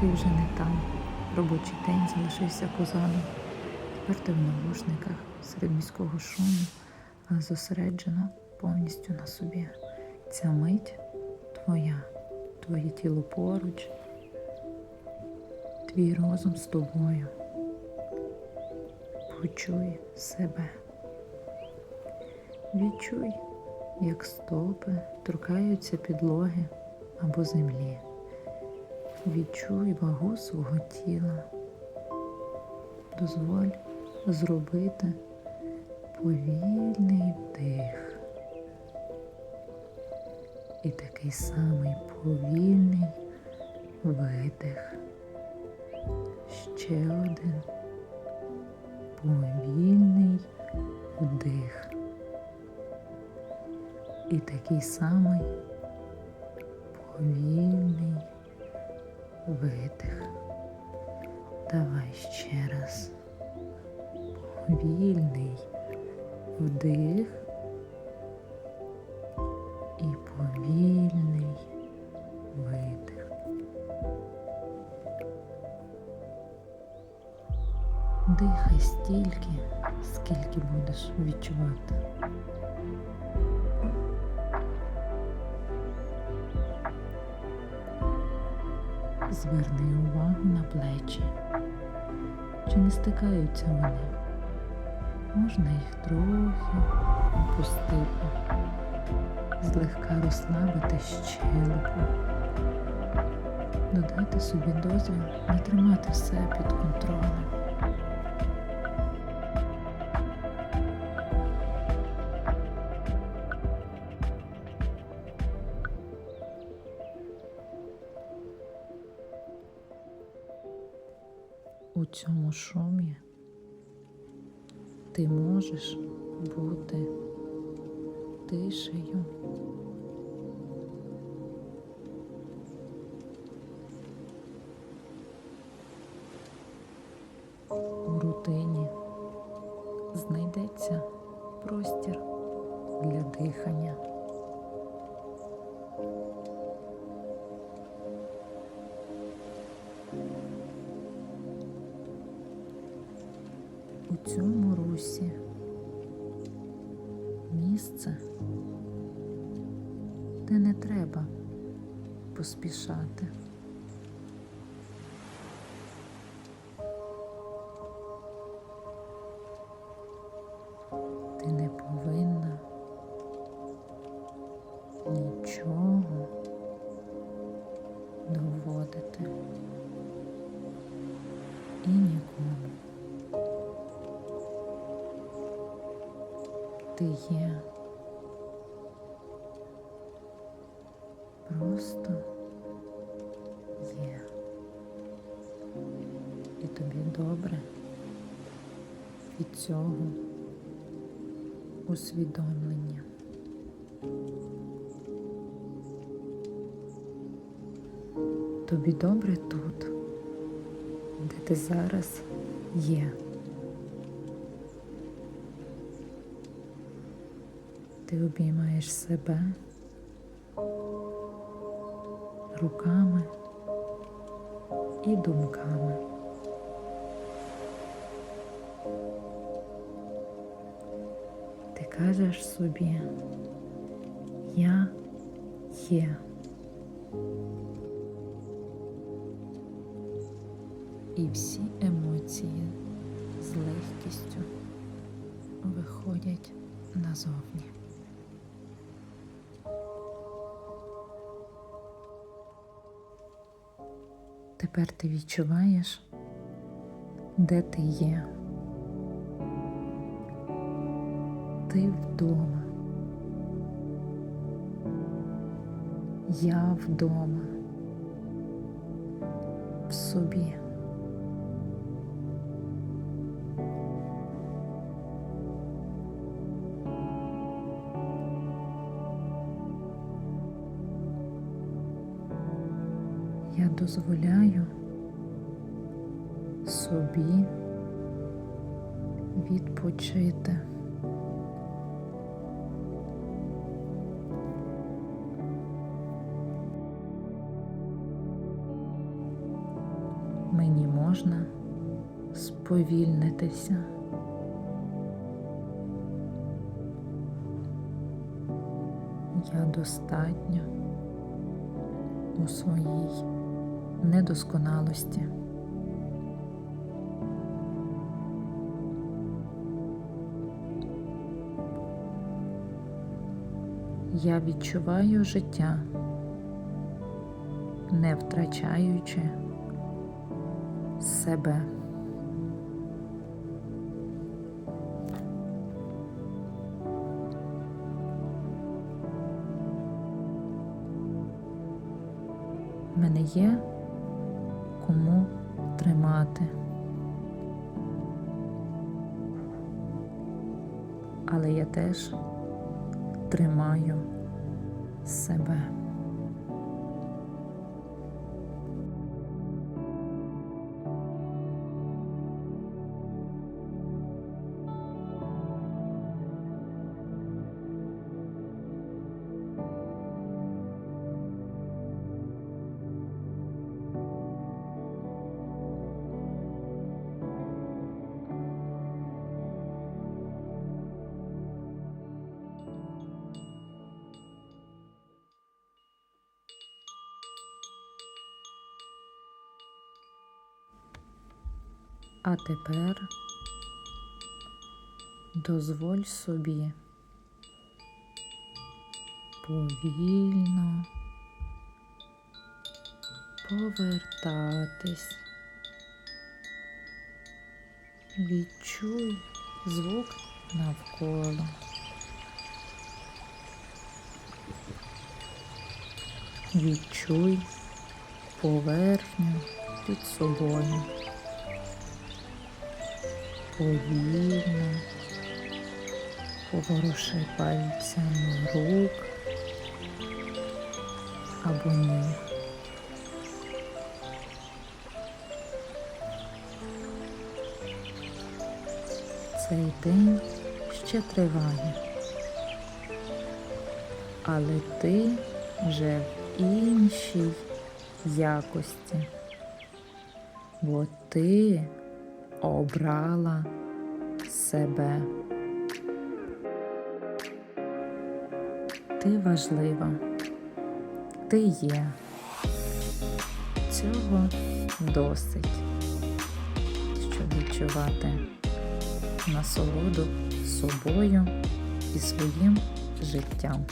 Ти вже не там. Робочий день залишився позаду. Тепер ти в навушниках серед міського шуму, але зосереджена повністю на собі. Ця мить твоя, твоє тіло поруч, твій розум з тобою. Почуй себе. Відчуй, як стопи торкаються підлоги або землі. Відчуй вагу свого тіла. Дозволь зробити повільний вдих. І такий самий повільний видих. Ще один повільний вдих. І такий самий повільний видих. Давай ще раз. Повільний вдих і повільний видих. Дихай стільки, скільки будеш відчувати. Зверни увагу на плечі. Чи не стикаються вони? Можна їх трохи опустити, злегка розслабити щелепу, додати собі дозвіл не тримати все під контролем. У цьому шумі ти можеш бути тишею. У рутині знайдеться простір для дихання. Цьому русі місце, де не треба поспішати. Ти не повинна нічого Ти є. Просто є. І тобі добре від цього усвідомлення. Тобі добре тут, де ти зараз є. Ти обіймаєш себе руками і думками. Ти кажеш собі, я є. І всі емоції з легкістю виходять назовні. Тепер ти відчуваєш, де ти є. Ти вдома. Я вдома. В собі. Я дозволяю собі відпочити. Мені можна сповільнитися. Я достатньо у своїй недосконалості. Я відчуваю життя, не втрачаючи себе. Мене є кому тримати. Але я теж тримаю себе. А тепер дозволь собі повільно повертатись. Відчуй звук навколо. Відчуй поверхню під собою. Повільно поворуши пальцями рук або ніг. Цей день ще триває, але ти вже в іншій якості, бо ти обрала себе. Ти важлива, ти є. Цього досить, щоб відчувати насолоду собою і своїм життям.